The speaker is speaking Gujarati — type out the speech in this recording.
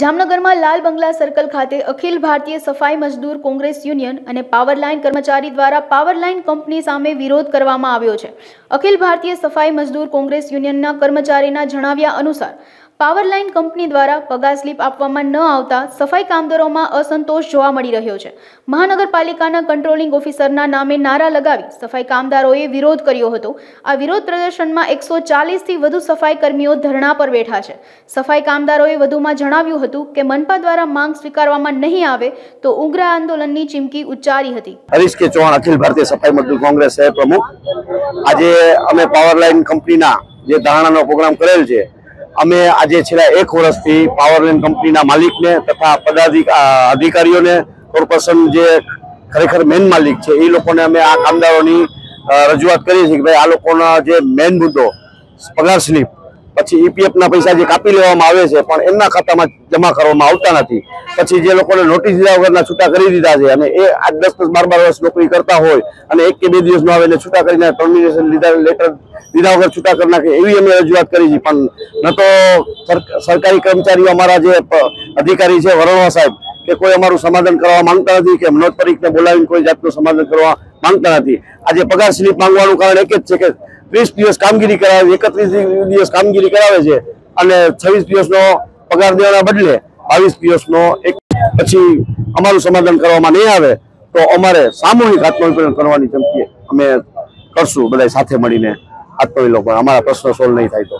જામનગરમાં લાલ બંગલા સર્કલ ખાતે અખિલ ભારતીય સફાઈ મજદૂર કોંગ્રેસ યુનિયન અને પાવરલાઇન કર્મચારી દ્વારા પાવરલાઇન કંપની સામે વિરોધ કરવામાં આવ્યો છે. અખિલ ભારતીય સફાઈ મજદૂર કોંગ્રેસ યુનિયનના કર્મચારીના જણાવ્યા અનુસાર પાવરલાઇન કંપની દ્વારા પગાર સ્લીપ આપવામાં ન આવતા સફાઈ કામદારોમાં અસંતોષ જોવા મળી રહ્યો છે. મહાનગરપાલિકાના કંટ્રોલિંગ ઓફિસરના નામે નારા લગાવી સફાઈ કામદારોએ વિરોધ કર્યો હતો. આ વિરોધ પ્રદર્શનમાં એકસો ચાલીસથી વધુ સફાઈ કર્મીઓ ધરણા પર બેઠા છે. સફાઈ કામદારોએ વધુમાં જણાવ્યું હતું કે, મનપા દ્વારા માંગ સ્વીકારવામાં નહીં આવે તો ઉગ્ર આંદોલનની ચીમકી ઉચ્ચારી હતી. હરીશ કે ચૌહાણ, અખિલ ભારતીય સફાઈ મજદૂર કોંગ્રેસ પ્રમુખ. આજે અમે પાવરલાઇન કંપનીના જે ધારણાનો પ્રોગ્રામ કરેલ છે અમે આજે છેલ્લા એક વર્ષથી પાવરલેન્ડ કંપનીના માલિકને તથા પદાધિક અધિકારીઓને કોર્પોરેશન જે ખરેખર મેન માલિક છે, એ લોકોને અમે આ કામદારોની રજૂઆત કરીએ છીએ કે ભાઈ આ લોકોના જે મેન મુદ્દો, પગાર સ્લીપ પછી ઈપીએફ ના પૈસા જે કાપી લેવામાં આવે છે, પણ એમના ખાતામાં જમા કરવામાં આવતા નથી. પછી જે લોકોને નોટિસ દીધા વગરના છૂટા કરી દીધા છે, અને એ આઠ દસ દસ બાર બાર વર્ષ નોકરી કરતા હોય, અને એક કે બે દિવસ નો આવે એટલે છૂટા કરીને ટર્મિનેશન લીધા લેટર દીધા વગર છૂટા કરી નાખે, એવી અમે રજૂઆત કરી છે. પણ ન તો સર- સરકારી કર્મચારીઓ અમારા જે અધિકારી છે, વરણવા સાહેબ, કે કોઈ અમારું સમાધાન કરવા માંગતા નથી, કે મનોજ પરીખને બોલાવીને કોઈ જાતનું સમાધાન કરવા માંગતા નથી. આજે પગાર સ્લીપ માંગવાનું કારણ એક જ છે કે ત્રીસ દિવસ કામગીરી કરાવે એકત્રીસ દિવસ કામગીરી કરાવે છે અને છવ્વીસ દિવસનો પગાર દેવાના બદલે બાવીસ દિવસનો એક પછી અમારું સમાધાન કરવામાં નહીં આવે તો અમારે સામૂહિક આત્મવિલોપન કરવાની ધમકી અમે કરશું બધા સાથે મળીને. આત્મવિલોપન અમારા પ્રશ્નો સોલ્વ નહીં થાય તો.